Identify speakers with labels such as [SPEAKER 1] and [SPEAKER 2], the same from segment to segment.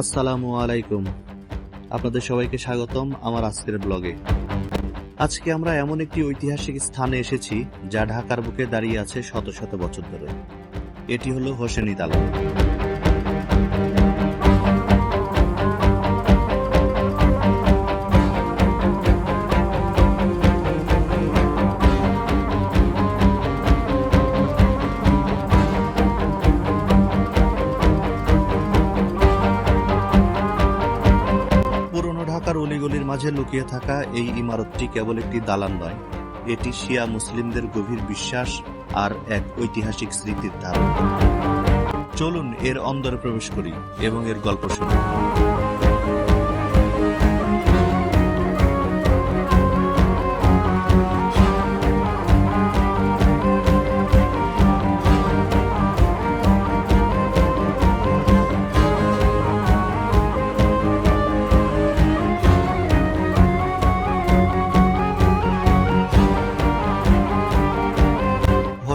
[SPEAKER 1] আসসালামু আলাইকুম। আপনাদের সবাইকে স্বাগতম আমার আজকের ব্লগে। আজকে আমরা এমন একটি ঐতিহাসিক স্থানে এসেছি যা ঢাকার বুকে দাঁড়িয়ে আছে শত শত বছর ধরে। এটি হলো হোসেনি দালান ঢাকার অলিগলির মাঝে লুকিয়ে থাকা এই ইমারতটি কেবল একটি দালান নয়, এটি শিয়া মুসলিমদের গভীর বিশ্বাস আর এক ঐতিহাসিক স্মৃতির ধারণ চলুন এর অন্দরে প্রবেশ করি এবং এর গল্প শুনি।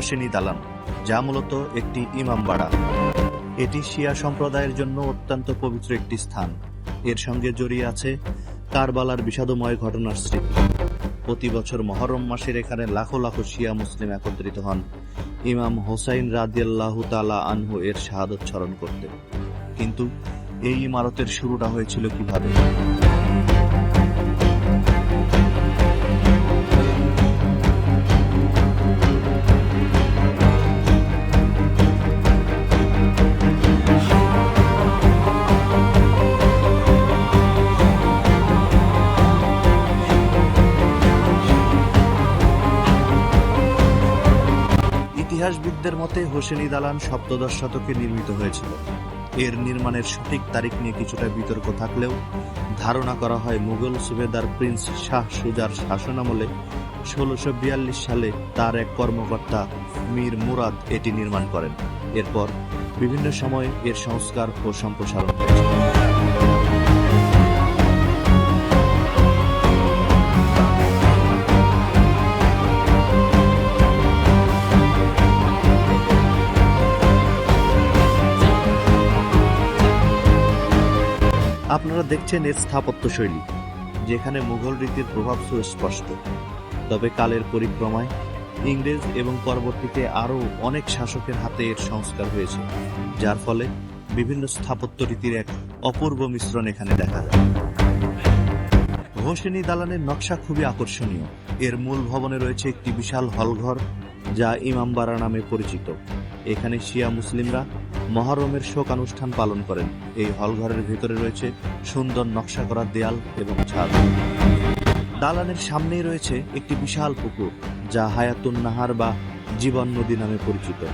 [SPEAKER 1] হোসেনি দালান, যা মূলত একটি ইমামবাড়া এটি শিয়া সম্প্রদায়ের জন্য অত্যন্ত পবিত্র একটি স্থান। এর সঙ্গে জড়িয়ে আছে কারবালার বিষাদময় ঘটনার স্মৃতি। প্রতি বছর মহরম মাসের এখানে লাখো লাখো শিয়া মুসলিম একত্রিত হন ইমাম হোসাইন রাদিয়াল্লাহু তালা আনহু এর শাহাদত স্মরণ করতে। কিন্তু এই ইমারতের শুরুটা হয়েছিল কীভাবে? ইতিহাসবিদদের মতে হোসেনি দালান সপ্তদশ শতকে নির্মিত হয়েছিল। এর নির্মাণের সঠিক তারিখ নিয়ে কিছুটা বিতর্ক থাকলেও ধারণা করা হয় মুঘল সুবেদার প্রিন্স শাহ সুজার শাসনামলে ষোলোশো বিয়াল্লিশ সালে তার এক কর্মকর্তা মীর মুরাদ এটি নির্মাণ করেন। এরপর বিভিন্ন সময়ে এর সংস্কার ও সম্প্রসারণ হয়েছে। আপনারা দেখছেন এর স্থাপত্যশৈলী, যেখানে মুঘল রীতির প্রভাব সুস্পষ্ট। তবে কালের পরিক্রমায় ইংরেজ এবং পরবর্তীতে আরও অনেক শাসকের হাতে এর সংস্কার হয়েছে, যার ফলে বিভিন্ন স্থাপত্য রীতির এক অপূর্ব মিশ্রণ এখানে দেখা যায়। হোসেনি দালানের নকশা খুবই আকর্ষণীয়। এর মূল ভবনে রয়েছে একটি বিশাল হলঘর, যা ইমামবাড়া নামে পরিচিত। এখানে শিয়া মুসলিমরা মহরমের শোকানুষ্ঠান পালন করেন। এই হলঘরের ভেতরে রয়েছে সুন্দর নকশা করা দেয়াল এবং ছাদ। দালানের সামনেই রয়েছে একটি বিশাল পুকুর, যা হায়াতুন নাহার বা জীবন নদী নামে পরিচিত।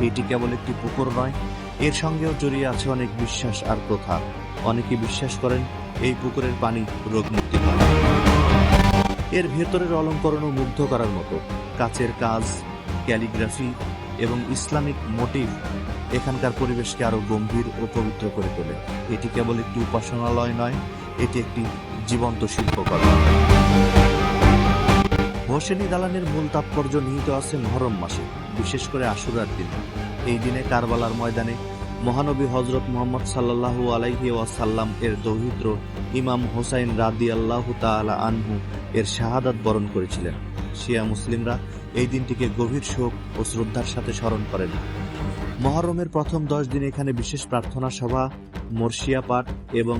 [SPEAKER 1] এটি কেবল একটি পুকুর নয়, এর সঙ্গেও জড়িয়ে আছে অনেক বিশ্বাস আর প্রথা। অনেকে বিশ্বাস করেন, এই পুকুরের পানি রোগমুক্তি করে এর ভেতরের অলঙ্করণও মুগ্ধ করার মতো। কাচের কাজ, ক্যালিগ্রাফি এবং ইসলামিক মোটিভ এখানকার পরিবেশকে আরও গম্ভীর ও পবিত্র করে তোলে। এটি কেবল একটি উপাসনালয় নয়, এটি একটি জীবন্ত শিল্পকলা। হোসেনি দালানের মূল তাৎপর্য নিহিত আছে মহরম মাসে, বিশেষ করে আশুরার দিন। এই দিনে কারবালার ময়দানে মহানবী হজরত মোহাম্মদ সাল্লাহু আলাইহি ওয়াসাল্লাম এর দৌহিত্র ইমাম হোসাইন রাদি আল্লাহ তালা আনহু এর শাহাদাত বরণ করেছিলেন। শিয়া মুসলিমরা এই দিনটিকে গভীর শোক ও শ্রদ্ধার সাথে স্মরণ করেন। মহরমের প্রথম দশ দিন এখানে বিশেষ প্রার্থনা সভা, মর্শিয়া পাঠ এবং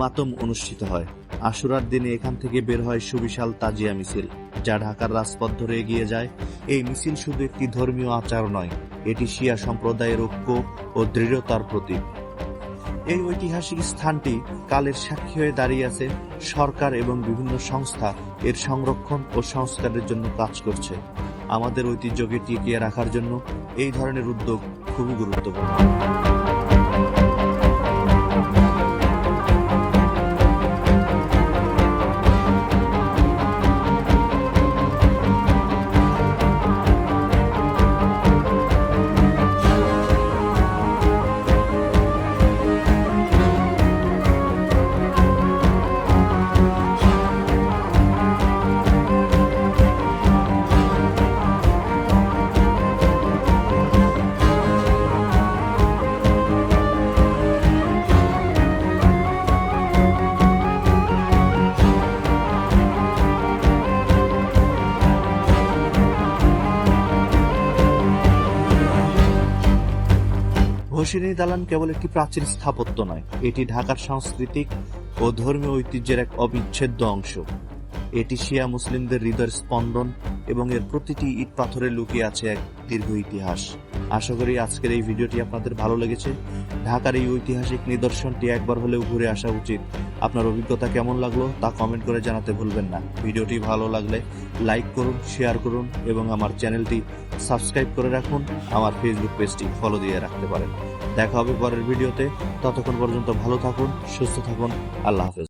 [SPEAKER 1] মাতম অনুষ্ঠিত হয়। আশুরার দিনে এখান থেকে বের হয় সুবিশাল তাজিয়া মিছিল, যা ঢাকার রাজপথ ধরে এগিয়ে যায়। এই মিছিল শুধু একটি ধর্মীয় আচার নয়, এটি শিয়া সম্প্রদায়ের ঐক্য ও দৃঢ়তার প্রতীক। এই ঐতিহাসিক স্থানটি কালের সাক্ষী হয়ে দাঁড়িয়ে আছে। সরকার এবং বিভিন্ন সংস্থা এর সংরক্ষণ ও সংস্কারের জন্য কাজ করছে। আমাদের ঐতিহ্যকে টিকিয়ে রাখার জন্য এই ধরনের উদ্যোগ খুবই গুরুত্বপূর্ণ। ঘষিনী দালান কেবল একটি প্রাচীন স্থাপত্য নয়, এটি ঢাকার সাংস্কৃতিক ও ধর্মীয় ঐতিহ্যের এক অবিচ্ছেদ্য অংশ। এটি শিয়া মুসলিমদের হৃদয়ের স্পন্দন এবং এর প্রতিটি ইট পাথরে লুকিয়ে আছে এক দীর্ঘ ইতিহাস। আশা করি আজকের এই ভিডিওটি আপনাদের ভালো লেগেছে। ঢাকার এই ঐতিহাসিক নিদর্শনটি একবার হলেও ঘুরে আসা উচিত। আপনার অভিজ্ঞতা কেমন লাগল তা কমেন্ট করে জানাতে ভুলবেন না। ভিডিওটি ভালো লাগলে লাইক করুন, শেয়ার করুন এবং আমার চ্যানেলটি সাবস্ক্রাইব করে রাখুন। আমার ফেসবুক পেজটি ফলো দিয়ে রাখতে পারেন। দেখা হবে পরের ভিডিওতে। ততক্ষণ পর্যন্ত ভালো থাকুন, সুস্থ থাকুন। আল্লাহ হাফেজ।